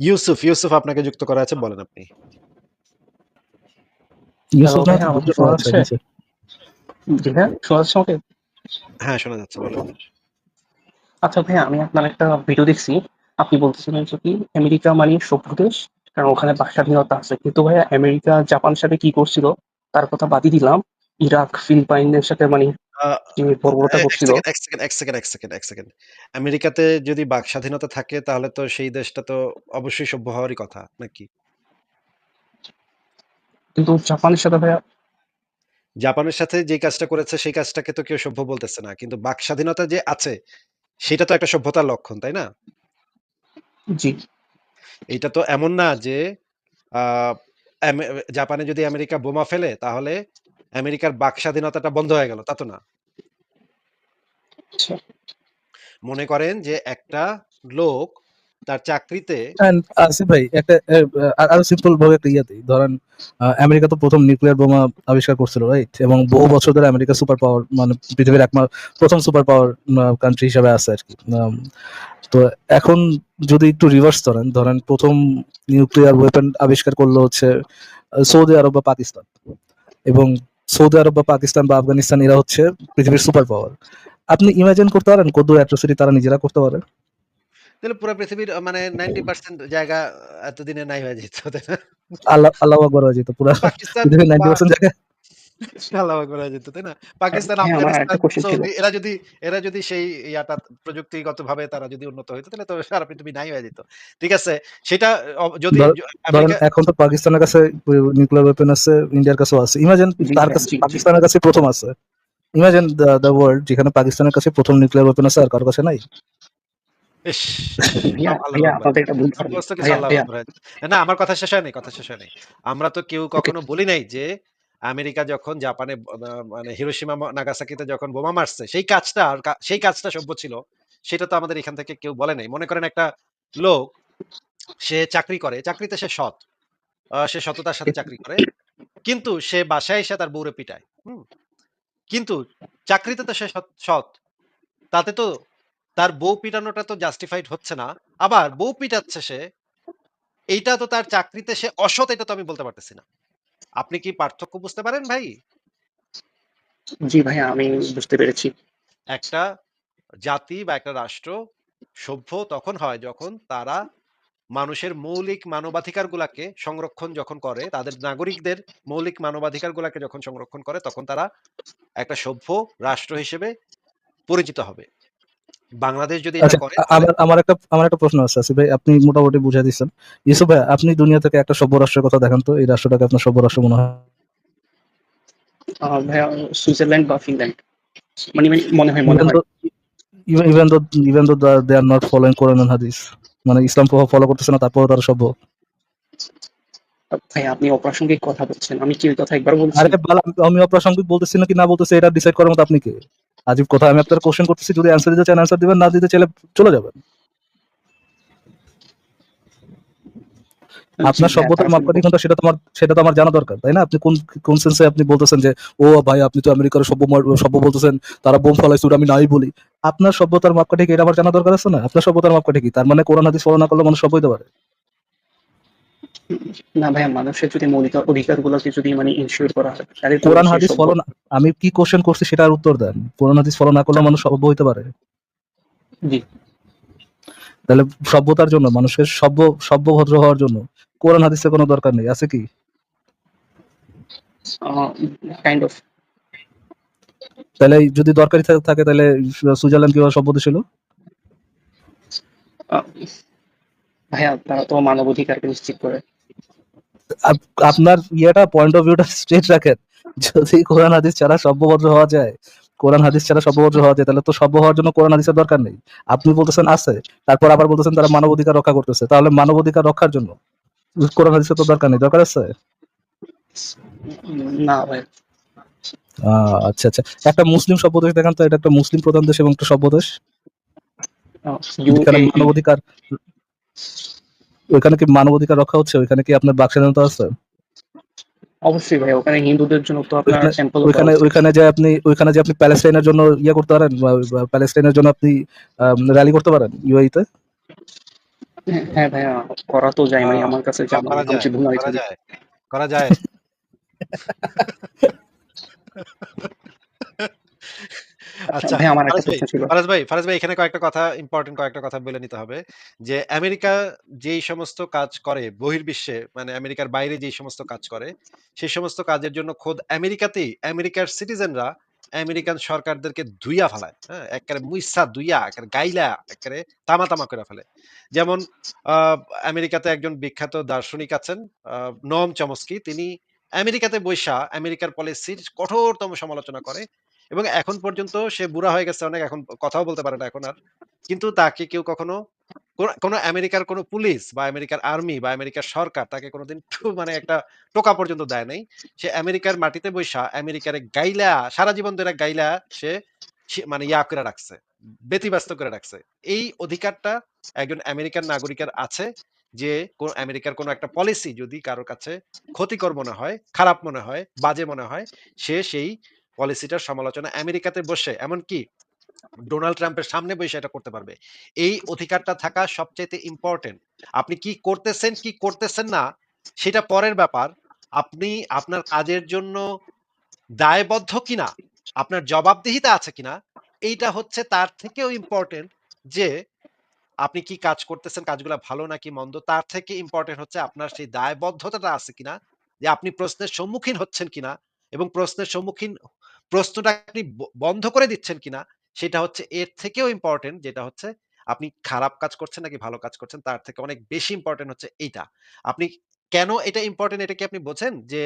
ইউসুফ, ইউসুফ আপনাকে যুক্ত করা আছে বলেন আপনি। ইউসুফ? হ্যাঁ, শোনা যাচ্ছে বলেন। আচ্ছা ভাইয়া আমি আপনার একটা ভিডিও দেখছি। আপনি বলতেছিলেন যে কি আমেরিকা মানে সভ্য দেশ। কারণ ওখানে বাক স্বাধীনতা আছে। কিন্তু ভাইয়া আমেরিকা জাপানের সাথে কি করছিল তার কথা বাদই দিলাম। ইরাক, ফিলিপাইনের সাথে মানে বর্বরতা করছিল এক সেকেন্ড, এক সেকেন্ড, এক সেকেন্ড, এক সেকেন্ড। আমেরিকাতে যদি বাক স্বাধীনতা থাকে তাহলে তো সেই দেশটা তো অবশ্যই সভ্য হওয়ারই কথা, নাকি? কিন্তু জাপানের সাথে ভাইয়া জাপানের সাথে যে কাজটা করেছে সেই কাজটাকে তো কেউ সভ্য বলতেছে না। কিন্তু বাক স্বাধীনতা যে আছে সেটা তো একটা সভ্যতার লক্ষণ, তাই না? জি। এইটা তো এমন না যে জাপানে যদি আমেরিকা বোমা ফেলে তাহলে আমেরিকার বাক স্বাধীনতাটা বন্ধ হয়ে গেল, তা তো না। আচ্ছা। মনে করেন যে একটা লোক তার চাকরিতে আসিফ ভাই একটা আরও সিম্পল ভাবে একটা ইয়ে ধরেন আমেরিকা তো ১ম নিউক্লিয়ার বোমা আবিষ্কার করছিল, রাইট? এবং বহু বছর ধরে আমেরিকা সুপার পাওয়ার মানে পৃথিবীর একমা ১ম সুপার পাওয়ার কান্ট্রি হিসেবে আছে আরকি। আম তো এখন যদি একটু রিভার্স ধরেন, ধরেন প্রথম নিউক্লিয়ার ওয়েপন আবিষ্কার করল হচ্ছে সৌদি আরব বা পাকিস্তান। এবং সৌদি আরব বা পাকিস্তান বা আফগানিস্তান এরা হচ্ছে পৃথিবীর সুপার পাওয়ার। আপনি ইমাজিন করতে পারেন কত অ্যাট্রোসিটি তারা নিজেরা করতে পারে? তাহলে পুরা পৃথিবীর মানে 90% জায়গা এতদিনে নাই হয়ে যেত, আল্লাহ আল্লাহ বড় আকবার হয়ে যেত। পুরা পাকিস্তান 90% জায়গা আকবার হয়ে যেত, তাই না? পাকিস্তান, আফগানিস্তান। সৌদি এরা যদি এরা যদি সেই ইয়াটা প্রযুক্তিগতভাবে তারা যদি উন্নত হইতো তাহলে তো সারা পৃথিবী নাই হয়ে যেত। ঠিক আছে? সেটা যদি এখন তো পাকিস্তানের কাছে নিউক্লিয়ার ওয়েপন আছে, ইন্ডিয়ার কাছেও আছে। ইমাজিন তার কাছে জি, জি। পাকিস্তানের কাছে ১ম আছে। ইমাজিন দ্যা ওয়ার্ল্ড যেখানে পাকিস্তানের কাছে ১ম নিউক্লিয়ার ওয়েপন আছে আর কারও কাছে নাই। কিছু হয়ে। না আমার কথা শেষ হয় নাই, কথা শেষ হয় নাই। আমরা তো কেউ কখনো বলি নাই যে আমেরিকা যখন জাপানে মানে হিরোশিমা, ম নাগাসাকিতে যখন বোমা মারছে সেই কাজটা আর সেই কাজটা সভ্য ছিল। সেটা তো আমাদের এখান থেকে কেউ বলে নাই। মনে করেন একটা লোক সে চাকরি করে, চাকরিতে সে সৎ। সে সততার সাথে চাকরি করে। কিন্তু সে বাসায় এসে তার বউরে পিটায়। কিন্তু চাকরিতে তো সে সৎ। তাতে তো তার বউ পিটানোটা তো জাস্টিফাইড হচ্ছে না। আবার বউ পিটাচ্ছে সে, এইটা তো তার চাকরিতে সে অসৎ এটা তো আমি বলতে পারতেছি না। আপনি কি পার্থক্য বুঝতে পারেন ভাই? জি ভাইয়া আমি বুঝতে পেরেছি। একটা জাতি বা একটা রাষ্ট্র সভ্য তখন হয় যখন তারা মানুষের মৌলিক মানবাধিকারগুলাকে সংরক্ষণ যখন করে, তাদের নাগরিকদের মৌলিক মানবাধিকার গুলাকে যখন সংরক্ষণ করে তখন তারা একটা সভ্য রাষ্ট্র হিসেবে পরিচিত হবে। বাংলাদেশ যদি এটা আচ্ছা করে আমার আমার একটা আমার একটা প্রশ্ন আছে আসিফ ভাই। আপনি মোটামুটি বুঝায় দিচ্ছেন। ইউসুফ ভাই আপনি দুনিয়া থেকে একটা সভ্য রাষ্ট্রের কথা দেখান তো। এই রাষ্ট্রটাকে আপনার সভ্য রাষ্ট্র মনে হয়? ভাইয়া সুইজারল্যান্ড বা ফিনল্যান্ড। মানে মানে মনে হয় মনে ইভেন হয়। Even even though even though the they are not following Quran and hadith. মানে ইসলাম ফ ফলো করতেছে না তারা সভ্য। আপনি অপ্রাসঙ্গিক কথা বলছেন। আমি কি কথা একবার বলছি? আরে আমি অপ্রাসঙ্গিক বলতেছি নাকি না বলতেছি এটা ডিসাইড করার মতো আপনি কে? আজীব কথা আমি আপনার কোয়েশ্চেন করতেছি যদি অ্যানসার দিতে চান অ্যানসার দিবেন, না দিতে চাইলে চলে যাবেন। আপনার সভ্যতার তার মাপকাঠি কোনটা সেটা তোমার সেটা তো আমার জানা দরকার, তাই না? আপনি কোন কোন সেন্সে আপনি বলতেছেন যে, "ও ভাই আপনি তো আমেরিকার সভ্য সভ্য বলতেছেন, তারা বোম ফলাইছে ওটা আমি নাই বলি।" আপনার সভ্যতার মাপকাঠি কি এটা আমার জানা দরকার আছে না? আপনার সভ্যতার মাপকাঠি কি? তার মানে কোরআন হাদিস ফলো না করলে মানুষ সভ্য হইতে পারে? না ভাইয়া মানুষের যদি মৌলিক অধিকারগুলোকে যদি মানে ইনশিওর করা হয় তাহলে কোরআন হাদিস। ফলো না আমি কি কোয়েশ্চেন করছি সেটার উত্তর দেন। কোরআন হাদিস ফলো না করলে মানুষ সভ্য হইতে পারে? জি। তাহলে সভ্যতার জন্য মানুষের সভ্য সভ্য ভদ্র হওয়ার জন্য কোরআন হাদিসের কোনো দরকার নেই। আছে কি? Kind of. তাহলে যদি দরকারই থা থাকে তাহলে সুইজারল্যান্ড কীভাবে সভ্য দেশ তারা তো মানবাধিকারকে নিশ্চিত করে। আপনার ইয়েটা পয়েন্ট অফ ভিউটা স্ট্রেট রাখেন। যদি কোরআন হাদিস ছাড়া সভ্যভদ্র হওয়া যায়, কোরআন হাদিস ছাড়া সভ্যভদ্র হওয়া যায় তাহলে তো সভ্য হওয়ার জন্য কোরআন হাদিসের দরকার নেই। আপনি বলতেছেন আছে, তারপর আবার বলতেছেন তারা মানবাধিকার রক্ষা করতেছে। তাহলে মানবাধিকার রক্ষার জন্য কোরআন হাদিসের তো দরকার নেই। দরকার আছে? না ভাইয়া। আ আচ্ছা, আচ্ছা। একটা মুসলিম সভ্য দেশ দেখান তো এটা একটা মুসলিম প্রধান দেশ এবং একটা সভ্য দেশ। মানবাধিকার ওইখানে কি মানবাধিকার রক্ষা হচ্ছে? ওইখানে কি আপনার বাক স্বাধীনতা আছে? অবশ্যই ভাই ওখানে হিন্দুদের জন্য তো আপনার ওইখানে টেম্পল ওইখানে যে আপনি ওইখানে যে আপনি প্যালেস্টাইনের জন্য ইয়ে করতে পারেন প্যালেস্টাইনের জন্য আপনি র‍্যালি করতে পারেন ইউএই তে? হ্যাঁ, হ্যাঁ ভাইয়া করা তো যায় মানে আমার কাছে যা ক- করা যায় করা যায় করা যায় আচ্ছা ভাই আমার একটা ফারাজ ভাই প্রশ্ন ছিল। ফারাজ ভাই ফারাজ ভাই এখানে কয়েকটা কথা ইম্পর্টেন্ট কয়েকটা কথা বলে নিতে হবে। যে আমেরিকা যেই সমস্ত কাজ করে বহির্বিশ্বে মানে আমেরিকার বাইরে যেই সমস্ত কাজ করে সেই সমস্ত কাজের জন্য খোদ আমেরিকাতেই আমেরিকার সিটিজেনরা আমেরিকান সরকারদেরকে ধুইয়া ফেলায় হ্যাঁ? একেবারে মুইসা ধুইয়া একেবারে গাইলা একেবারে তামা তামা করে ফেলে। যেমন আহ, আমেরিকাতে একজন বিখ্যাত দার্শনিক আছেন নোম চমস্কি। তিনি আমেরিকাতে বৈশা আমেরিকার পলিসির কঠোরতম সমালোচনা করে এবং এখন পর্যন্ত সে বুড়া হয়ে গেছে অনেক, এখন কথাও বলতে পারে না এখন আর। কিন্তু তাকে কেউ কখনো, কোন- আমেরিকার কোনো পুলিশ বা আমেরিকার আর্মি বা আমেরিকার সরকার তাকে কোনোদিন মানে একটা টোকা পর্যন্ত দেয় নাই। সে আমেরিকার মাটিতে বৈশা, আমেরিকার গাইলা, সারা জীবন ধরে গাইলা সে মানে ইয়া করে রাখছে, ব্যতিব্যস্ত করে রাখছে। এই অধিকারটা একজন আমেরিকান নাগরিকের আছে যে, কোন আমেরিকার কোনো একটা পলিসি যদি কারোর কাছে ক্ষতিকর মনে হয়, খারাপ মনে হয়, বাজে মনে হয়, সে সেই পলিসিটার সমালোচনা আমেরিকাতে বসে, এমনকি ডোনাল্ড ট্রাম্পের সামনে বসে এটা করতে পারবে। এই অধিকারটা থাকা সবচাইতে ইম্পর্টেন্ট আপনি কি করতেছেন কি করতেছেন না, সেটা পরের ব্যাপার। আপনি আপনার কাজের জন্য দায়বদ্ধ কিনা, আপনার জবাবদিহিতা আছে কিনা, এইটা হচ্ছে তার থেকেও ইম্পর্টেন্ট যে আপনি কি কাজ করতেছেন, কাজগুলো ভালো নাকি মন্দ, তার থেকে ইম্পর্টেন্ট হচ্ছে আপনার সেই দায়বদ্ধতাটা আছে কিনা, যে আপনি প্রশ্নের সম্মুখীন হচ্ছেন কিনা, এবং প্রশ্নের সম্মুখীন প্রশ্নটা আপনি বন্ধ করে দিচ্ছেন কিনা, সেটা হচ্ছে এর থেকেও ইম্পর্টেন্ট যেটা হচ্ছে, আপনি খারাপ কাজ করছেন নাকি ভালো কাজ করছেন, তার থেকে অনেক বেশি ইম্পর্টেন্ট হচ্ছে এইটা। আপনি কেন এটা ইম্পর্টেন্ট এটা কি আপনি বোঝেন? যে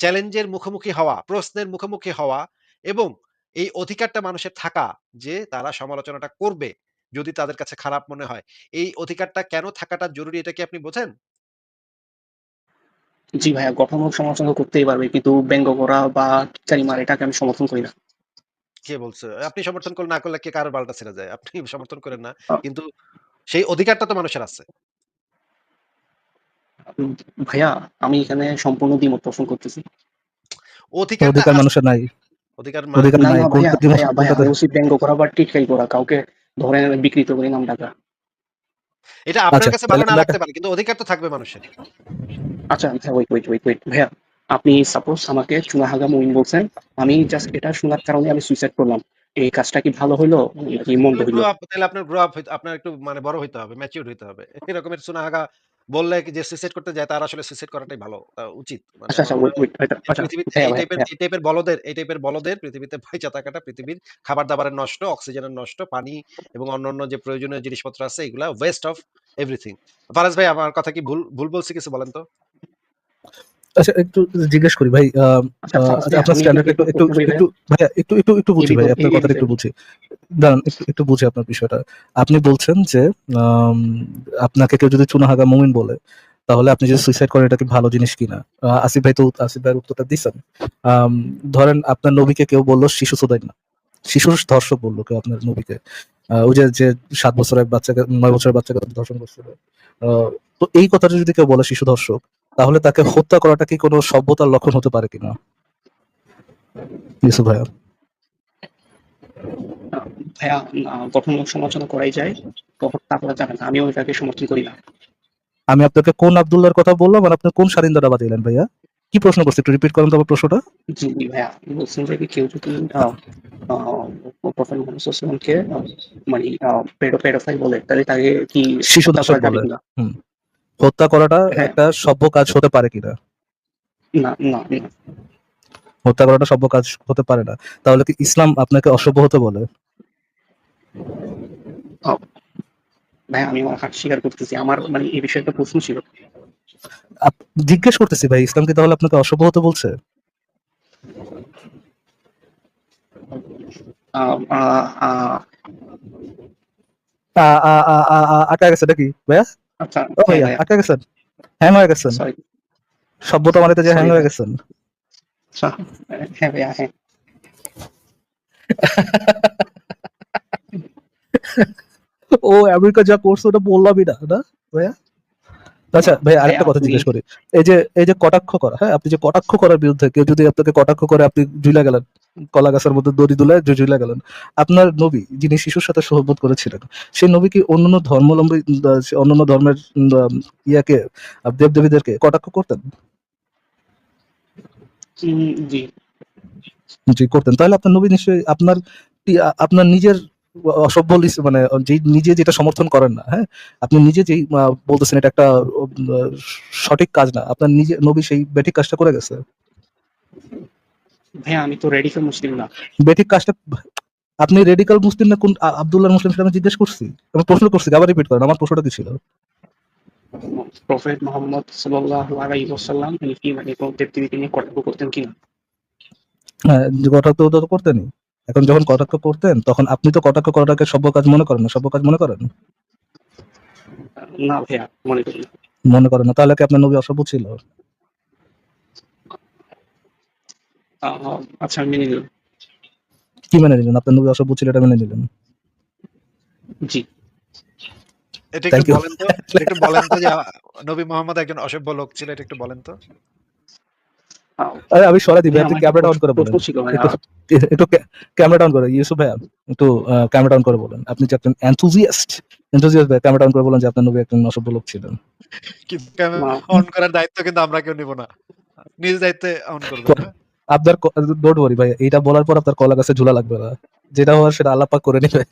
চ্যালেঞ্জের মুখোমুখি হওয়া, প্রশ্নের মুখোমুখি হওয়া এবং এই অধিকারটা মানুষের থাকা যে, তারা সমালোচনাটা করবে যদি তাদের কাছে খারাপ মনে হয়, এই অধিকারটা কেন থাকাটা জরুরি এটা কি আপনি বোঝেন? জি ভাইয়া গঠনমূলক সমালোচনা করতেই পারবে কিন্তু ব্যঙ্গ করা বা টিটকারি মারা এটাকে আমি সমর্থন করি না। কে বলছে? আপনি সমর্থন করলে না করলে কে কারোর বালটা ছেড়ে যায়? আপনি সমর্থন করেন না। কিন্তু সেই অধিকারটা তো মানুষের আছে। উম, ভাইয়া আমি এখানে সম্পূর্ণ দ্বিমত পোষণ করতেছি। অধিকারটা অধিকার আছে মানুষের নাই। অধিকার মা- অধিকার না নাই। না ভাইয়া ভাইয়া ভাইয়া উচিত ব্যঙ্গ করা বা টিটকারি করা কাউকে ধরে বিকৃত করে নাম ডাকা এটা আপনার আচ্ছা কাছে ভালো না আমরা লাগতে পারে কিন্তু অধিকার তো থাকবে মানুষের। আচ্ছা ভাইয়া ওয়েট ওয়েট ওয়েট ওয়েট ভাইয়া আপনি সাপোজ আমাকে মুইন বলছেন আমি জাস্ট এটা শোনার কারণে আমি সুইসাইড করলাম। এই কাজটা কি ভালো নাকি মন্দ আপ তাহলে আপনার গ্রো আপ আপনার একটু মানে বড় হইতে হবে ম্যাচিউর হইতে হবে। এরকমের সুনাহাগা বললে যে সুইসাইড করতে যায় তার আসলে সুইসাইড করাটাই ভালো উচিত। আচ্ছা আচ্ছা আচ্ছা এই টাইপের বলদের এই টাইপের বলদের পৃথিবীতে বাইচা থাকাটা পৃথিবীর খাবার দাবারের নষ্ট অক্সিজেনের নষ্ট পানি এবং অন্যান্য যে প্রয়োজনীয় জিনিসপত্র আছে এগুলা ওয়েস্ট অফ এভরিথিং ফারাজ ভাই আমার কথা কি ভুল ভুল বলছি কিছু বলেন তো? আচ্ছা একটু জিজ্ঞেস করি ভাই আহ, আচ্ছা আচ্ছা, আপনার স্ট্যান্ডার্ড একটু একটু একটু ভাইয়া একটু একটু একটু বুঝি ভাই আপনার কথাটা একটু বুঝি। দাঁড়ান একটু একটু বুঝি আপনার বিষয়টা। আপনি বলছেন যে আপনাকে কেউ যদি চুনাহাগা মুমিন বলে তাহলে আপনি যদি সুইসাইড করেন এটা কি ভালো জিনিস কিনা? আসিফ ভাই তো আসিফ ভাইয়ের উত্তরটা দিচ্ছেন ধরেন আপনার নবীকে কেউ বলল শিশু সুদাই না শিশুর ধর্ষক বলল কেউ আপনার নবীকে। ওই যে যে সাত বছরের বাচ্চাকে নয় বছরের বাচ্চাকে ধর্ষণ করছিল। আহ, তো এই কথাটা যদি কেউ বলে শিশু ধর্ষক তাহলে তাকে হত্যা করাটা কি কোনো সভ্যতার লক্ষণ হতে পারে কিনা? ইউসুফ ভাইয়া। ভাইয়া গঠনমূলক সমালোচনা করাই যায় তখন তারপরে যাবে না আমিও এটাকে সমর্থন করি না। আমি আপনাকে কোন আব্দুল্লাহর কথা বললাম আর আপনি কোন স্বাধীনতাটা বাজাইলেন ভাইয়া? কি প্রশ্ন করছে একটু রিপিট করেন তো আমার প্রশ্নটা। জি ভাইয়া বলছেন যে কেউ যদি প্রফেট মোহাম্মদ সাল্লামকে মানে পেডো পেডোফাইল বলে তাহলে তাকে কি শিশু করা যাবে বলে। হুম। হত্যা করাটা হ্যাঁ। একটা সভ্য কাজ হতে পারে কিনা? না না হত্যা করাটা সভ্য কাজ হতে পারে না। তাহলে কি ইসলাম আপনাকে অসভ্য হতে বলে? ভাইয়া আমি আমার হাত স্বীকার করতেছি। আমার মানে এই বিষয়ে একটা প্রশ্ন ছিল। জিজ্ঞেস করতেছি ভাই ইসলাম কি তাহলে আপনাকে অসভ্য হতে বলছে? আহ, গেছে নাকি ভাইয়া? আচ্ছা ও হ্যাঁ ভাইয়া। ভাইয়া গেছেন? হ্যাং হয়ে গেছেন? সভ্যতা মানিতে যে হ্যাং হয়ে গেছেন? আচ্ছা, হ্যাঁ ভাইয়া হ্যাঁ। ও আমেরিকা যা করছে ওটা বললামই না না ভাইয়া? আচ্ছা ভাই ভাইয়া আরেকটা কথা আপনি জিজ্ঞেস করি। এই যে এই যে কটাক্ষ করা হ্যাঁ আপনি যে কটাক্ষ করার বিরুদ্ধে কেউ যদি আপনাকে কটাক্ষ করে আপনি ঝুলে গেলেন। কলা গাছের মধ্যে দড়ি দুলায় জুজুলা গেলেন। আপনার নবী যিনি শিশুর সাথে সহবত করেছিলেন সেই নবী কি অন্যান্য ধর্মাবলম্বী অন্যান্য ধর্মের ইয়াকে দেবদেবীদেরকে কটাক্ষ করতেন? জি জি। করতেন। তাহলে আপনার নবী নিশ্চয়ই আপনার আপনার নিজের অসভ্য মানে যে নিজে যেটা সমর্থন করেন না হ্যাঁ? আপনি নিজে যেই বলতেছেন এটা একটা সঠিক কাজ না আপনার নিজে নবী সেই বেঠিক কাজটা করে গেছে। ভাইয়া আমি তো রেডিকাল মুসলিম না। বেঠিক কাজটা আপনি রেডিকাল মুসলিম না কোন আব্দুল্লাহ মুসলিম সেটা আমি জিজ্ঞেস করছি। আমি প্রশ্ন করছি আবার রিপিট করেন আমার প্রশ্নটা কি ছিল? প্রফেট মোহাম্মদ সাল্লাল্লাহু আলাইহি ওয়াসাল্লাম তিনি কি মানে কোন দেবদেবীকে নিয়ে কটাক্ষ করতেন কিনা? হ্যাঁ কটাক্ষ তো করতেনই। এখন যখন কটাক্ষ করতেন তখন আপনি তো কটাক্ষ করাটাকে সভ্য কাজ মনে করেন না সভ্য কাজ মনে করেন? না ভাইয়া মনে করি মনে করেন না তাহলে কি আপনার নবী অসভ্য ছিল আহ, আচ্ছা আমি মেনে নিলাম। কি মেনে নিলেন? আপনার নবী অসভ্য ছিল এটা মেনে নিলেন? জি। এটা একটু বলেন তো একটু বলেন তো যে নবী মোহাম্মদ একজন অসভ্য লোক ছিল এটা একটু বলেন তো। আরে আমি সরাই দিবি আপনি আমার ক্যামেরা একটা ডাউন করে বলেন। একটু একটু ক্যামেরা ডাউন করে ইউসুফ ভাইয়া একটু ক্যামেরা ডাউন করে বলেন। আপনি যে একজন এনথুজিয়াস্ট এনথুজিয়াস্ট ভাই ক্যামেরা ডাউন করে বলেন যে আপনার নবী একজন অসভ্য লোক ছিলেন। কিন্তু ক্যামেরা অন করার দায়িত্ব কিন্তু আমরা কেউ নিব না। নিজ দায়িত্বে অন করব? আপনার ডোন্ট ওয়ারি ভাই এইটা বলার পর আপনার কলা গাছে ঝুলা লাগবে না। যেটা হওয়ার সেটা আল্লাহ করে নেবে।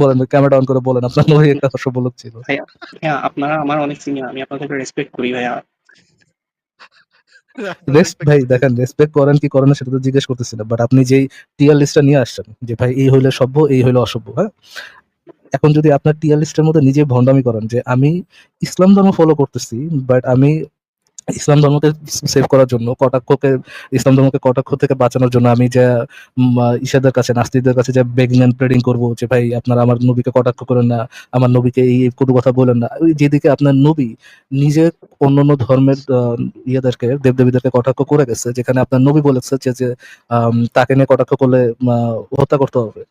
বলেন ক্যামেরা অন করে বলেন আপনার নবী একটা লোক ছিল। ভাইয়া আপনারা আমার অনেক সিনিয়র আমি আপনাদেরকে রেসপেক্ট করি ভাইয়া। ভাই দেখেন রেসপেক্ট করেন কি করেন সেটা তো জিজ্ঞেস করতেছিলাম বাট আপনি যেই টিয়ার লিস্টটা নিয়ে আসছেন যে ভাই এই হইলে সভ্য এই হইলে অসভ্য হ্যাঁ? এখন যদি আপনার টিয়ার লিস্টের মধ্যে নিজে ভণ্ডামি করেন যে আমি ইসলাম ধর্ম ফলো করতেছি বাট আমি ইসলাম ধর্মকে সেভ করার জন্য, কটাক্ষকে, ইসলাম ধর্মকে কটাক্ষ থেকে বাঁচানোর জন্য আমি যে ঈশাদের কাছে, নাস্তিকদের কাছে যে বেগিং এন্ড প্রেডিং করব, যে ভাই আপনারা আমার নবীকে কটাক্ষ করেন না, আমার নবীকে এই কোনো কথা বলেন না, ওই যেদিকে আপনার নবী নিজে অন্য অন্য ধর্মের ইয়েদেরকে, দেবদেবীদেরকে কটাক্ষ করে গেছে, যেখানে আপনার নবী বলেছে যে তাকে নিয়ে কটাক্ষ করলে হত্যা করতে হবে।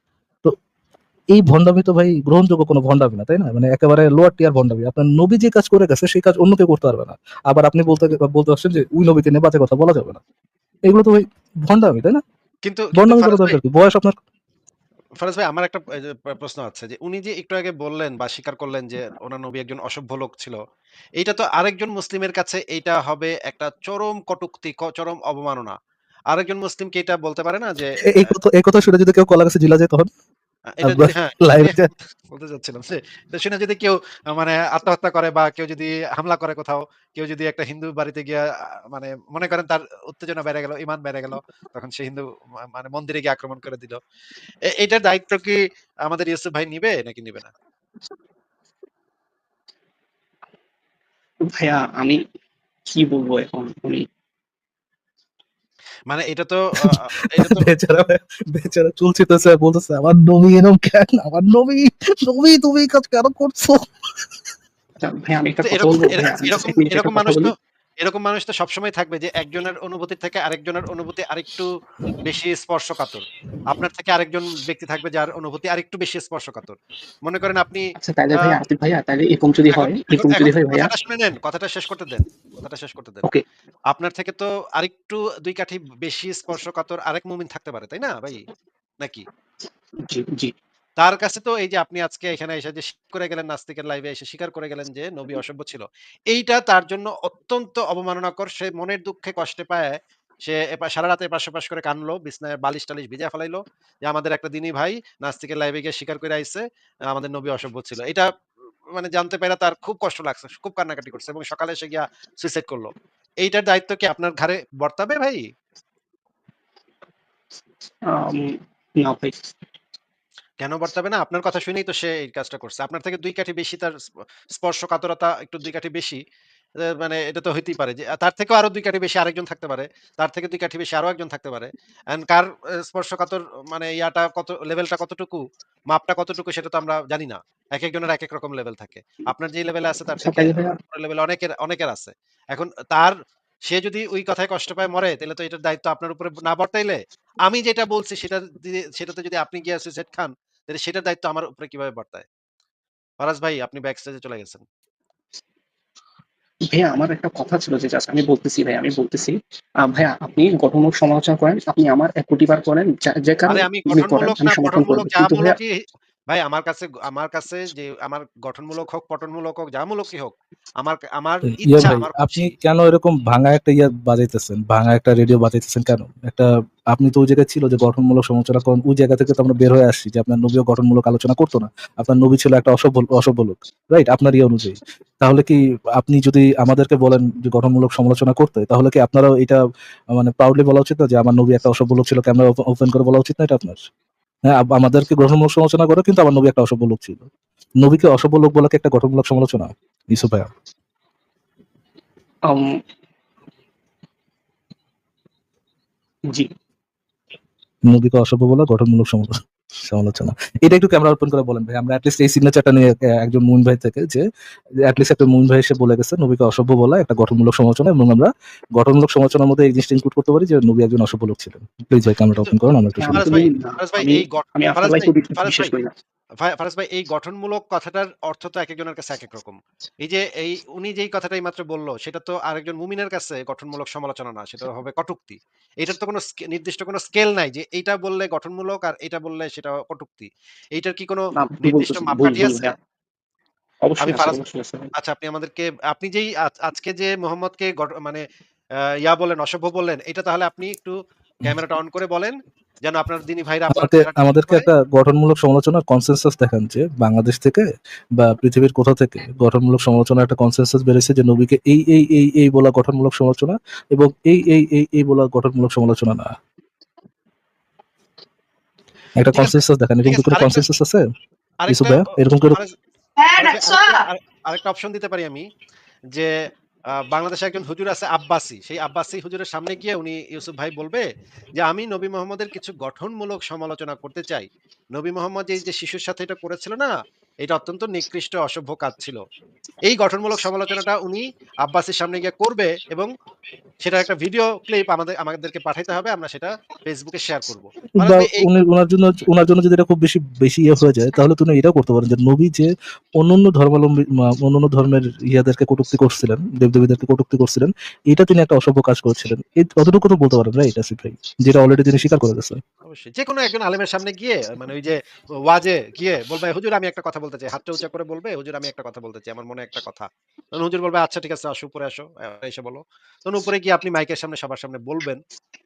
এই ভণ্ডামি তো ভাই গ্রহণযোগ্য কোনো ভণ্ডামি না তাই না? মানে একেবারে লোয়ার টিয়ার ভণ্ডামি। আপনার নবী যে কাজ করে গেছে সেই কাজ অন্য কেউ করতে পারবে না। আবার আপনি বলতে বলতে পারছেন যে ওই নবীকে নিয়ে বাজে কথা বলা যাবে না। এগুলো তো ভাই ভণ্ডামি তাই না? কিন্তু ভণ্ডামি করা দরকার বয়স আপনার? ফারাজ ভাই আমার একটা প্রশ্ন আছে যে উনি যে একটু আগে বললেন বা স্বীকার করলেন যে ওনার নবী একজন অসভ্য লোক ছিল এইটা তো আরেকজন মুসলিমের কাছে এইটা হবে একটা চরম কটুক্তি চরম অবমাননা। আরেকজন মুসলিমকে এটা বলতে পারে না যে এই কথা এই কথা শুনে যদি কেউ কলা গাছে ঝিলা যায় তখন? এটা যদি হ্যাঁ বলতে চাচ্ছিলাম। যে এটা শুনে যদি কেউ মানে আত্মহত্যা করে বা কেউ যদি হামলা করে কোথাও কেউ যদি একটা হিন্দু বাড়িতে গিয়ে মানে মনে করেন তার উত্তেজনা বেড়ে গেল ইমান বেড়ে গেল তখন সে হিন্দু মানে মন্দিরে গিয়ে আক্রমণ করে দিল। এটার দায়িত্ব কি আমাদের ইউসুফ ভাই নিবে নাকি নিবে না? ভাইয়া আমি কি বলব এখন? উনি মানে এটা তো এটা তো বেচারা বেচারা চুলছিতেছে বলতেছে আমার নবী এরম কেন? আমার নবী নবী তুমি কাজ কেন করছ? আচ্ছা, এরকম এরকম এরকম মানুষ তো এরকম মানুষ তো সবসময় থাকবে যে একজনের অনুভূতির থেকে আরেকজনের অনুভূতি আরেকটু বেশি স্পর্শকাতর। আপনার থেকে আরেকজন ব্যক্তি থাকবে যার অনুভূতি আরেকটু বেশি স্পর্শকাতর। মনে করেন আপনি আচ্ছা তাইলে আহ, ভাইয়া আতিফ ভাইয়া তাইলে এরকম যদি হয় এরকম যদি হয় ভাইয়া। কথাটা শুনে নেন কথাটা শেষ করতে দেন কথাটা শেষ করতে দেন। ওকে। আপনার থেকে তো আরেকটু দুই কাঠি বেশি স্পর্শকাতর আরেক মুমিন থাকতে পারে তাই না ভাই? নাকি? জি জি। তার কাছে তো এই যে আপনি আজকে এখানে এসে যে স্বীকার করে গেলেন নাস্তিকের লাইভে এসে স্বীকার করে গেলেন যে নবী অসভ্য ছিল এইটা তার জন্য অত্যন্ত অবমাননাকর। সে মনের দুঃখে কষ্টে পায় সে এপা- সারা রাতে এপাশ ওপাশ করে কানলো বিছনায় বালিশ টালিশ ভিজা ফেলাইলো যে আমাদের একটা দিনই ভাই নাস্তিকের লাইভে গিয়ে স্বীকার করে আইছে আমাদের নবী অসভ্য ছিল। এটা মানে জানতে পেরে তার খুব কষ্ট লাগছে খুব কান্নাকাটি করছে এবং সকালে এসে গিয়া সুইসাইড করল। এইটার দায়িত্ব কি আপনার ঘাড়ে বর্তাবে ভাই? না ভাই। কেন বর্তাবে না? আপনার কথা শুনেই তো সে এই কাজটা করছে। আপনার থেকে দুই কাঠি বেশি তার স্পর্শ কাতরতা একটু দুই কাঠি বেশি। মানে এটা তো হইতেই পারে যে তার থেকেও আরও দুই কাঠি বেশি আরেকজন থাকতে পারে। তার থেকে দুই কাঠি বেশি আরও একজন থাকতে পারে। এন্ড কার স্পর্শকাতর মানে ইয়াটা কত লেভেলটা কতটুকু মাপটা কতটুকু সেটা তো আমরা জানি না। এক একজনের এক এক রকম লেভেল থাকে। আপনার যে লেভেলে আছে তার থেকে লেভেলে অনেকের অনেকের আছে। এখন তার সে যদি ওই কথায় কষ্ট পায় মরে তাহলে তো এটার দায়িত্ব আপনার উপরে না বর্তাইলে আমি যেটা বলছি সেটা সেটাতে যদি আপনি গিয়ে সুইসাইড খান তাহলে সেটার দায়িত্ব আমার উপরে কীভাবে বর্তায়? ফরাজ ভাই আপনি ব্যাক স্টেজে চলে গেছেন। ভাইয়া আমার একটা কথা ছিল যে জাস্ট আমি বলতেছি ভাই আমি বলতেছি আহ, ভাইয়া আপনি গঠনমূলক সমালোচনা করেন আপনি আমার একটিবার করেন যে কারণে আমি সমর্থন করব। কিন্তু ভাইয়া ভাই আমার কাছে আমার কাছে যে আমার গঠনমূলক হোক পঠনমূলক হোক যা মূলকই হোক আমার আমার ইচ্ছা আমার আপনি কেন এরকম ভাঙা একটা ইয়া বাজাইতেছেন? ভাঙা একটা রেডিও বাজাইতেছেন কেন? একটা আপনি তো ওই জায়গায় ছিল যে গঠনমূলক সমালোচনা করেন ওই জায়গা থেকে তো আমরা বের হয়ে আসছি যে আপনার নবীও গঠনমূলক আলোচনা করতো না আপনার নবী ছিল একটা অসভ্য অসভ্য লোক রাইট আপনার ইয়ে অনুযায়ী। তাহলে কি আপনি যদি আমাদেরকে বলেন যে গঠনমূলক সমালোচনা করতে তাহলে কি আপনারাও এটা মানে প্রাউডলি বলা উচিত না যে আমার নবী একটা অসভ্য লোক ছিল ক্যামেরা ওপেন করে বলা উচিত না এটা আপনার? হ্যাঁ আমাদেরকে গঠনমূলক সমালোচনা করে কিন্তু আমার নবী একটা অসভ্য লোক ছিল। নবীকে অসভ্য লোক বলাকে একটা গঠনমূলক সমালোচনা ইসু ভাইয়া। জি। নবীকে অসভ্য বলা গঠনমূলক সমালো- সমালোচনা। এটা একটু ক্যামেরা ওপেন করে বলেন ভাই আমরা অ্যাটলিস্ট এই সিগনেচারটা নিয়ে একজন মুন ভাই থেকে যে অ্যাটলিস্ট একটা মুন ভাই এসে বলে গেছে নবীকে অসভ্য বলা একটা গঠনমূলক সমালোচনা এবং আমরা গঠনমূলক সমালোচনার মধ্যে এই জিনিসটা ইনক্লুড করতে পারি যে নবী একজন অসভ্য লোক ছিলেন। প্লিজ ভাই ক্যামেরা ওপেন করুন আমরা একটু শুনি। ফারাজ ভাই একদমই না ফারাজ ভাই আমি ফারাজ ভাই এই গঠনমূলক কথাটার অর্থ তো এক একজনের কাছে এক এক রকম এই যে এই উনি যেই কথাটাই মাত্র বলল সেটা তো আরেকজন মুমিনের কাছে গঠনমূলক সমালোচনা না সেটা হবে কটুক্তি। এটার তো কোনো নির্দিষ্ট কোনো স্কেল নাই যে এইটা বললে গঠনমূলক আর এটা বললে সেটা কটুক্তি। এইটার কি কোনো নির্দিষ্ট মাপকাঠি আছে? অবশ্যই আমি ফারাজ ভাই। আচ্ছা আপনি আমাদেরকে আপনি যেই আজকে যে মোহাম্মদকে মানে আহ, ইয়া বলেন অসভ্য বললেন এটা তাহলে আপনি একটু ক্যামেরাটা অন করে বলেন। যেন আপনার দিনী ভাইরা আমাদেরকে একটা গঠনমূলক সমালোচনার কনসেনসাস দেখান যে বাংলাদেশ থেকে বা পৃথিবীর কোথা থেকে গঠনমূলক সমালোচনার একটা কনসেনসাস বেড়েছে যে নবীকে এই এই এই এই বলা গঠনমূলক সমালোচনা এবং এই এই এই এই বলা গঠনমূলক সমালোচনা না। একটা কনসেনসাস দেখান এরকম কি কোনো কনসেনসাস আছে? ভাইয়া এরকম করে ভাই আরেকটা অপশন দিতে পারি আমি যে বাংলাদেশে একজন হুজুর আছে আব্বাসি। সেই আব্বাসি হুজুরের সামনে গিয়ে উনি ইউসুফ ভাই বলবে যে, আমি নবী মোহাম্মদের কিছু গঠনমূলক সমালোচনা করতে চাই। নবী মোহাম্মদ এই যে শিশুর সাথে এটা করেছিল না এটা অত্যন্ত নিকৃষ্ট অসভ্য কাজ ছিল। এই গঠনমূলক সমালোচনাটা উনি আব্বাসির সামনে গিয়ে করবে এবং সেটা একটা ভিডিও ক্লিপ আমাদের আমাদেরকে পাঠাইতে হবে আমরা সেটা ফেসবুকে শেয়ার করব। ওনার জন্য ওনার জন্য যদি এটা খুব বেশি বেশি ইয়ে হয়ে যায় তাহলে তুমি এটাও করতে পারেন যে নবী যে অন্যান্য ধর্মাবলম্বী অন্যান্য ধর্মের ইয়াদেরকে কটুক্তি করছিলেন দেবদেবীদেরকে কটুক্তি করছিলেন এটা তিনি একটা অসভ্য কাজ করেছিলেন। এই অতটুকু তো বলতে পারেন রাইট আসিফ ভাই? যেটা অলরেডি তিনি স্বীকার করে গেছে অবশ্যই। যে কোনো একজন আলেমের সামনে গিয়ে মানে ওই যে ওয়াজে গিয়ে বলবে হুজুর আমি একটা কথা বলতে চাই হাতটা উঁচা করে বলবে হুজুর আমি একটা কথা বলতে চাই আমার মনে একটা কথা। তখন হুজুর বলবে আচ্ছা ঠিক আছে আসো উপরে আসো। এসে বলো। তখন উপরে গিয়ে আপনি মাইকের সামনে সবার সামনে বলবেন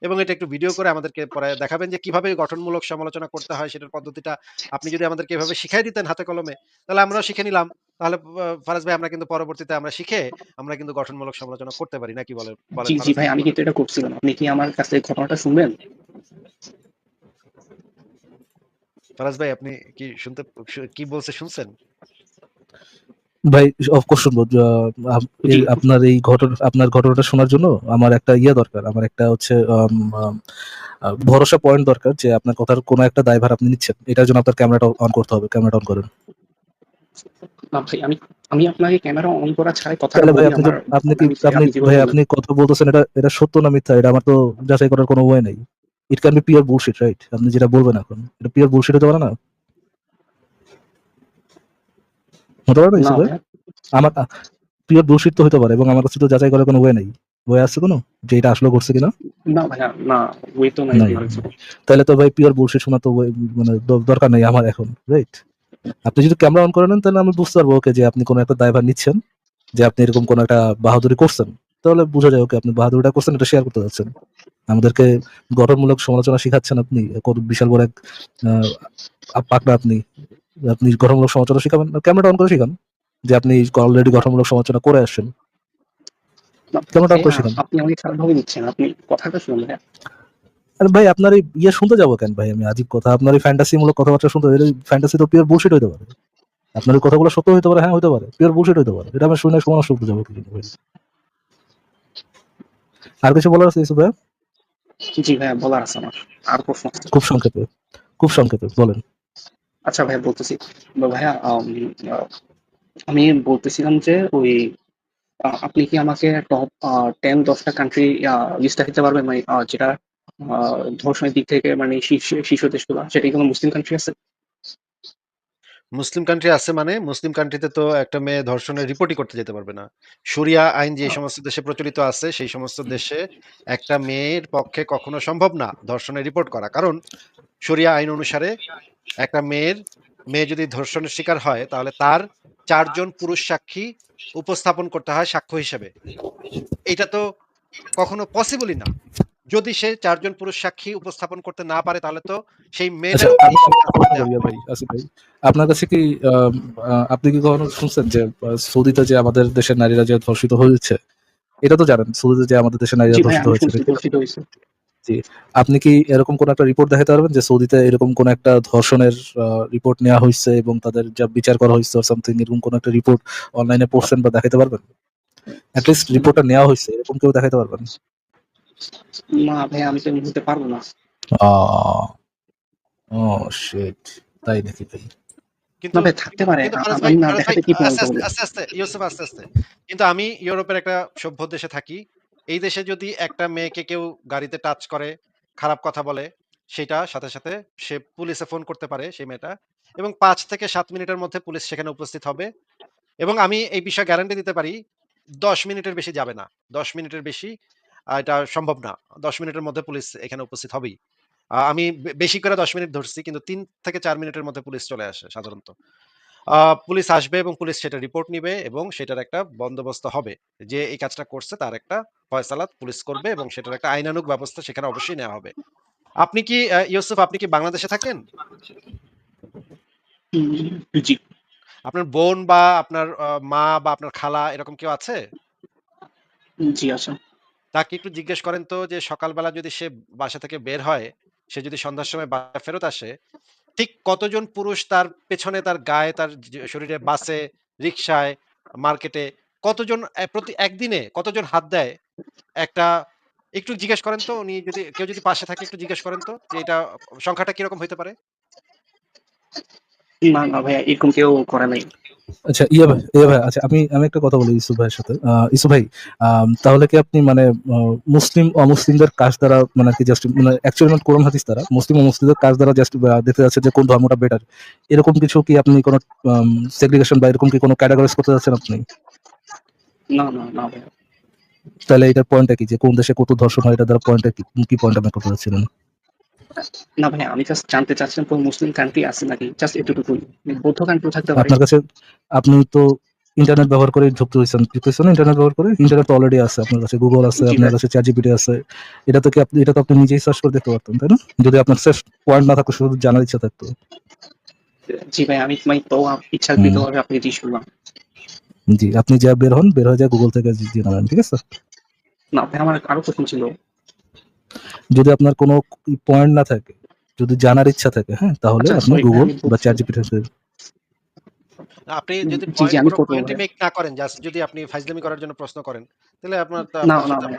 এবং এটা একটু ভিডিও করে আমাদেরকে পরে দেখাবেন যে কীভাবে গঠনমূলক সমালোচনা করতে হয় সেটার পদ্ধতিটা আপনি যদি আমাদেরকে এভাবে শিখাই দিতেন হাতে কলমে তাহলে আমরাও শিখে নিলাম। তাহলে ফারাজ ভাই আমরা কিন্তু পরবর্তীতে আমরা শিখে আমরা কিন্তু গঠনমূলক সমালোচনা করতে পারি নাকি বলেন? জি জি ভাই। আমি কিন্তু এটা করছিলাম। আপনি কি আমার কাছে ঘটনাটা শুনবেন? ফারাজ ভাই আপনি কি শুনতে কি বলছে শুনছেন? ভাই অফকোর্স শুনব। আপনার এই ঘটনা আপনার ঘটনাটা শোনার জন্য আমার একটা ইয়ে দরকার। আমার একটা হচ্ছে ভরসা পয়েন্ট দরকার যে আপনার কথার কোনো একটা দায়ভার আপনি নিচ্ছেন। এটার জন্য আপনার ক্যামেরাটা অন করতে হবে। ক্যামেরাটা অন করেন। ভাই আমি আমি আপনাকে ক্যামেরা অন করা ছাড়াই কথা ভাই আপনি আপনি কি আপনি আপনি ভাই আপনি কথা বলতেছেন এটা এটা সত্য না মিথ্যা? এটা আমার তো যাচাই করার কোনো উপায় নেই। It can be pure bullshit right আপনি যেটা বলবেন এখন। এটা পিওর বুলশিট হতে পারে না? হতে পারে না আমার পিওর বুলশিট তো হতে পারে এবং আমার কাছে তো যাচাই করার কোনো ওয়ে নেই। ওয়ে আছে কোনো? যে এটা আসলে করছে কিনা? না ভাইয়া না ওই তো নাই তাহলে তো ভাই পিওর বুলশিট শোনা তো মানে দরকার নেই আমার এখন রাইট আপনি যদি ক্যামেরা অন করে নেন তাহলে আমি বুঝতে পারব ওকে যে আপনি কোনো একটা দায়ভার নিচ্ছেন যে আপনি এরকম কোনো একটা বাহাদুরি করছেন। তাহলে বোঝা যায় ওকে আপনি বাহাদুরিটা করছেন এটা শেয়ার করতে যাচ্ছেন। আমাদেরকে গঠনমূলক সমালোচনা শিখাচ্ছেন আপনি কত বিশাল বড় এক পাকড়া আপনি। আপনি গঠনমূলক সমালোচনা শিখাবেন ক্যামেরা অন করে শিখান যে আপনি অলরেডি গঠনমূলক সমালোচনা করে আসছেন। না, ক্যামেরা অন করে শিখান। আপনি আমাকে খারাপ ভাবে নিচ্ছেন আপনি কথাটা শুনুন আরে ভাই আপনার এই ইয়ে শুনতে যাব কেন ভাই? আমি আজীব কথা আপনার এই ফ্যান্টাসি মূলক কথাবার্তা শুনতে এই ফ্যান্টাসি তো পিওর বুলশিট হতে পারে। আপনার কথাগুলো সত্য হতে পারে হ্যাঁ হতে পারে পিওর বুলশিট হতে পারে। এটা আমি শুনে নষ্ট করতে যাব? আর কিছু বলার আছে ইসু ভাই? জি ভাইয়া বলার আছে আমার? আর প্রশ্ন খুব সংক্ষেপে খুব সংক্ষেপে বলেন। আচ্ছা ভাইয়া বলতেছি। ভাইয়া আমি বলতেছিলাম যে ওই আপনি কি আমাকে টপ টেন দশটা কান্ট্রি লিস্টটা দিতে পারবেন? মানে যেটা ধর্ষণের দিক থেকে মানে শীর্ষ শীর্ষ দেশগুলো সেটা কি কোনো মুসলিম কান্ট্রি আছে? মুসলিম কান্ট্রি আছে মানে মুসলিম কান্ট্রিতে তো একটা মেয়ে ধর্ষণের রিপোর্টই করতে যেতে পারবে না। শরিয়া আইন যে সমস্ত দেশে প্রচলিত আছে সেই সমস্ত দেশে একটা মেয়ের পক্ষে কখনো সম্ভব না ধর্ষণের রিপোর্ট করা। কারণ শরিয়া আইন অনুসারে একটা মেয়ের মেয়ে যদি ধর্ষণের শিকার হয় তাহলে তার চারজন পুরুষ সাক্ষী উপস্থাপন করতে হয় সাক্ষ্য হিসেবে। এটা তো কখনো পসিবলই না। যদি সে চারজন পুরুষ সাক্ষী উপস্থাপন করতে না পারে তাহলে তো সেই আচ্ছা আপনার কাছে কি আপনি কি কখনো শুনছেন যে সৌদিতে যে আমাদের দেশের নারীরা যে ধর্ষিত হয়েছে, এটা তো জানেন সৌদিতে যে আমাদের দেশের নারীরা ধর্ষিত হয়েছে। জি। আপনি কি এরকম কোনো একটা রিপোর্ট দেখাতে পারবেন যে সৌদিতে এরকম কোনো একটা ধর্ষণের রিপোর্ট নেওয়া হয়েছে এবং তাদের যা বিচার করা or something এরকম কোনো একটা রিপোর্ট অনলাইনে পড়ছেন বা দেখাতে পারবেন? এট লিস্ট রিপোর্টটা নেওয়া হয়েছে এরকম কেউ দেখাতে পারবেন? না ভাই আমি তো এই পারব না। Oh shit! তাই নাকি ভাই? কিন্তু ভাই থাকতে পারে। আমি না দেখাতে কি প্রমাণ আস্তে, আস্তে, করব? আস্তে, আস্তে ইউসুফ আস্তে, আস্তে। কিন্তু আমি ইউরোপের একটা সভ্য দেশে থাকি। এই দেশে যদি একটা মেয়েকে কেউ গাড়িতে টাচ করে, খারাপ কথা বলে, সেটা সাথে, সাথে সে পুলিশে ফোন করতে পারে সেই মেয়েটা এবং পাঁচ থেকে সাত মিনিটের মধ্যে পুলিশ সেখানে উপস্থিত হবে এবং আমি এই বিষয়ে গ্যারান্টি দিতে পারি ১০ মিনিটের বেশি যাবে না। ১০ মিনিটের বেশি এটা সম্ভব না। ১০ মিনিটের মধ্যে পুলিশ এখানে উপস্থিত হবেই। আমি বেশি করে ১০ মিনিট ধরছি কিন্তু তিন থেকে চার মিনিটের মধ্যে পুলিশ চলে আসে সাধারণত। পুলিশ আসবে এবং পুলিশ সেটা রিপোর্ট নিবে এবং সেটার একটা বন্দোবস্ত হবে। যে এই কাজটা করছে তার একটা ফয়সালা পুলিশ করবে এবং সেটার একটা আইনানুগ ব্যবস্থা সেখানে অবশ্যই নেওয়া হবে। আপনি কি ইউসুফ আপনি কি বাংলাদেশে থাকেন? আপনার বোন বা আপনার মা বা আপনার খালা এরকম কেউ আছে? জি আছে। তাকে একটু জিজ্ঞেস করেন তো যে সকালবেলা যদি সে বাসা থেকে বের হয়, সে যদি সন্ধ্যার সময় বাসায় ফেরত আসে, ঠিক কতজন পুরুষ তার পেছনে তার গায়ে, তার শরীরে, বাসে, রিক্সায়, মার্কেটে কতজন প্রতি একদিনে কতজন হাত দেয়? একটা একটু জিজ্ঞেস করেন তো উনি যদি কেউ যদি পাশে থাকে একটু জিজ্ঞেস করেন তো যে এটা সংখ্যাটা কীরকম হইতে পারে? না, না ভাইয়া এরকম কেউ করে নাই। আচ্ছা ইয়া ভাই ইয়া ভাই আচ্ছা আমি আমি একটা কথা বলি ইউসুফ ভাইয়ের সাথে। ইউসুফ ভাই তাহলে কি আপনি মানে মুসলিম অমুসলিমদের কাজ দ্বারা মানে আরকি জাস্ট মানে অ্যাকচুয়ালি নট কোরআন হাদিস দ্বারা মুসলিম অমুসলিমদের কাজ দ্বারা জাস্ট দেখতে যাচ্ছেন যে কোন ধর্মটা বেটার। এরকম কিছু কি আপনি কোন সেগ্রিগেশন বা এরকম কি কোন ক্যাটেগরাইজ করতে যাচ্ছেন আপনি? না, না, না। তাহলে এটার পয়েন্টটা কি? যে কোন দেশে কত ধর্ষণ হয় এটার দ্বারা পয়েন্টটা কি? কি পয়েন্ট আপনি করতে চাচ্ছিলেন? না ভাইয়া আমি জাস্ট জানতে চাচ্ছিলাম কোন মুসলিম কান্ট্রি আছে নাকি? জাস্ট এতটুকুই। বৌদ্ধ কান্ট্রিও থাকতে পারে। আপনার কাছে আপনি তো ইন্টারনেট ব্যবহার করে যুক্ত হইছেন। যুক্ত হইছেন না ইন্টারনেট ব্যবহার করে? ইন্টারনেট অলরেডি আছে। আপনার কাছে গুগল আছে, আপনার ভাই। কাছে ChatGPT আছে। এটা তো কি আপনি এটা তো আপনি নিজেই সার্চ করে দেখতে পারতেন, তাই না? যদি আপনার সেফ পয়েন্ট না থাকতো শুধু জানার ইচ্ছা থাকতো। জি ভাই আমি মানে তো। ইচ্ছাকৃতভাবে জিজ্ঞেস করলাম। জি, আপনি যা বের হন, বের হয়ে যায় গুগল থেকে জি দিয়ে ঠিক আছে? না ভাই আমার আরও প্রশ্ন ছিল। যদি আপনার কোন পয়েন্ট না থাকে, যদি জানার ইচ্ছা থাকে, হ্যাঁ? তাহলে আচ্ছা আপনি গুগল বা ChatGPT থেকে আপনি যদি পয়েন্ট। মেক না করেন, জাস্ট যদি আপনি ফাইজলামি করার জন্য প্রশ্ন করেন, তাহলে আপনার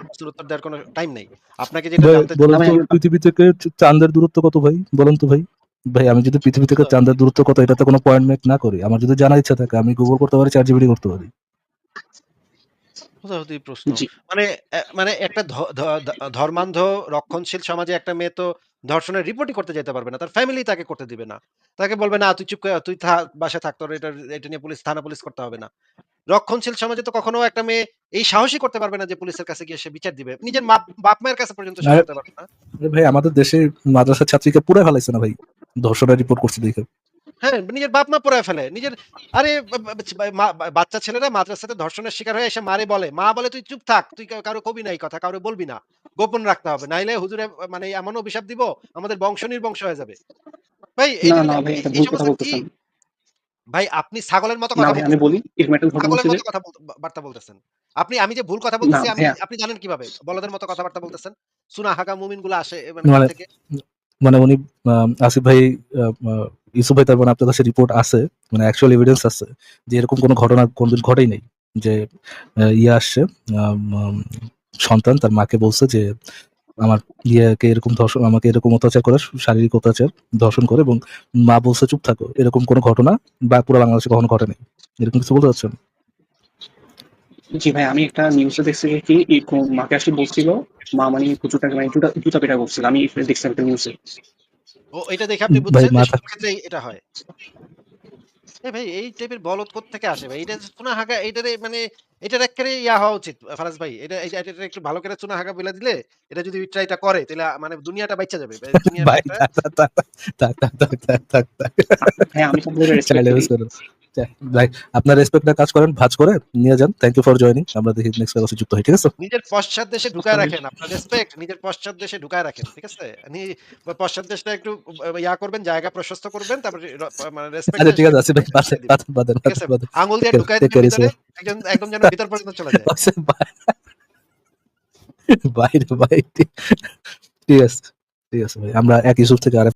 প্রশ্নের উত্তর দেওয়ার কোন টাইম নেই। আপনাকে যেটা জানতে বলেন তো পৃথিবী থেকে চাঁদের দূরত্ব কত ভাই? বলেন তো ভাই? ভাই আমি যদি পৃথিবী থেকে তো চাঁদের দূরত্ব কত এটাতে কোনো পয়েন্ট মেক না করি, আমার যদি জানার ইচ্ছা থাকে আমি গুগল করতে পারি, ChatGPT করতে পারি। হুদাহুদি প্রশ্ন। জি। মানে মানে একটা ধ ধ ধ ধর্মান্ধ রক্ষণশীল সমাজে একটা মেয়ে তো ধর্ষণের রিপোর্টই করতে যেতে পারবে না। তার ফ্যামিলি তাকে করতে দিবে না। তাকে বলবে, "না তুই চুপ করে তুই থা বাসায় থাক। তোর এটা এটা নিয়ে পুলিশ থানা পুলিশ করতে হবে না।" রক্ষণশীল সমাজে তো কখনো একটা মেয়ে এই সাহসই করতে পারবে না যে পুলিশের কাছে গিয়ে সে বিচার দিবে। নিজের মাপ বাপ-মায়ের কাছে পর্যন্ত সে আরে করতে পারবে না। আরে ভাই আমাদের দেশে মাদ্রাসার ছাত্রীকে পুড়ায় ফেলাইছে না ভাই। ধর্ষণের রিপোর্ট করছে দেখে। হ্যাঁ, নিজের বাপ-মা পোড়ায় ফেলে। নিজের আরে মা বাচ্চা ছেলেরা মাদ্রাসাতে ধর্ষণের শিকার হয়ে এসে মারে বলে। মা বলে, "তুই চুপ থাক। তুই কারও কবি নাই কথা। কারও বলবি না। গোপন রাখতে হবে। নাইলে হুজুরে মানে এমন অভিশাপ দিব, আমাদের বংশ নির্বংশ হয়ে যাবে।" ভাই এই না, না ভাই আপনি ছাগলের মতো কথা আমি বলি ছাগলের মতো কথা বার্তা বলতেছেন। আপনি আমি যে ভুল কথা বলতেছি আমি আপনি জানেন কীভাবে? বলদের মতো কথাবার্তা বলতেছেন। সুনা-হাগা মুমিনগুলো আসে মানে মানে থেকে? মানে উনি আসিফ ভাই ইউসুফ ভাই তার মানে আপনার কাছে রিপোর্ট আছে, মানে অ্যাকচুয়াল এভিডেন্স আছে যে এরকম কোন ঘটনা কোনদিন ঘটেই নাই। যে ইয়ে আসছে সন্তান তার মাকে বলছে যে আমার ইয়েকে এরকম ধর্ষণ আমাকে এরকম অত্যাচার করে, শারীরিক অত্যাচার, ধর্ষণ করে এবং মা বলছে চুপ থাকো। এরকম কোনো ঘটনা বা পুরা বাংলাদেশে কখনো ঘটে নাই। এরকম কিছু বলতে চাচ্ছেন? জি ভাই আমি একটা নিউজে দেখছি কি মাকে আসলে বলছিল, মা মানে প্রচুর টাকা মানে জুতা পেটা করছিল। আমি দেখছিলাম একটা নিউজে। এটা দেখে আপনি বুঝছেন ক্ষেত্রে এটা হয়। এই ভাই এই টাইপের বলদ থেকে আসে ভাই? এটা চুনা হাগা এটারে মানে এটার একেবারে ইয়া হওয়া উচিত ফারাজ ভাই। এটা এটা একটু ভালো করে চুনা হাগা বলে দিলে এটা যদি ট্রাই এটা করে তাহলে মানে দুনিয়াটা বাচ্চা যাবে। দুনিয়াটা আমি তো আপনার রেসপেক্টটা কাজ করেন ভাজ করে নিয়ে যান থ্যাংক ইউ ফর জয়নিং আমরা দেখি নেক্সট কাছে যুক্ত হই ঠিক আছে নিজের পশ্চাৎ দেশে ঢুকায় রাখেন। আপনার রেসপেক্ট নিজের পশ্চাৎ দেশে ঢুকায় রাখেন। ঠিক আছে? নি পশ্চাৎ দেশটা একটু ইয়া করবেন, জায়গা প্রশস্ত করবেন। তারপরে মানে রেসপেক্ট আচ্ছা ঠিক আছে আসিফ ভাই বাদ দিবেন। বাদ বাদ ঠিক আছে? বাদ আঙ্গুল দিয়ে ঢুকায় care, ভিতরে। একদম একদম যেন ভিতর পর্যন্ত চলে যায়। ভাই রে ভাই ঠিক আছে ঠিক আছে ভাই আমরা এক ইউসুফ থেকে আরেক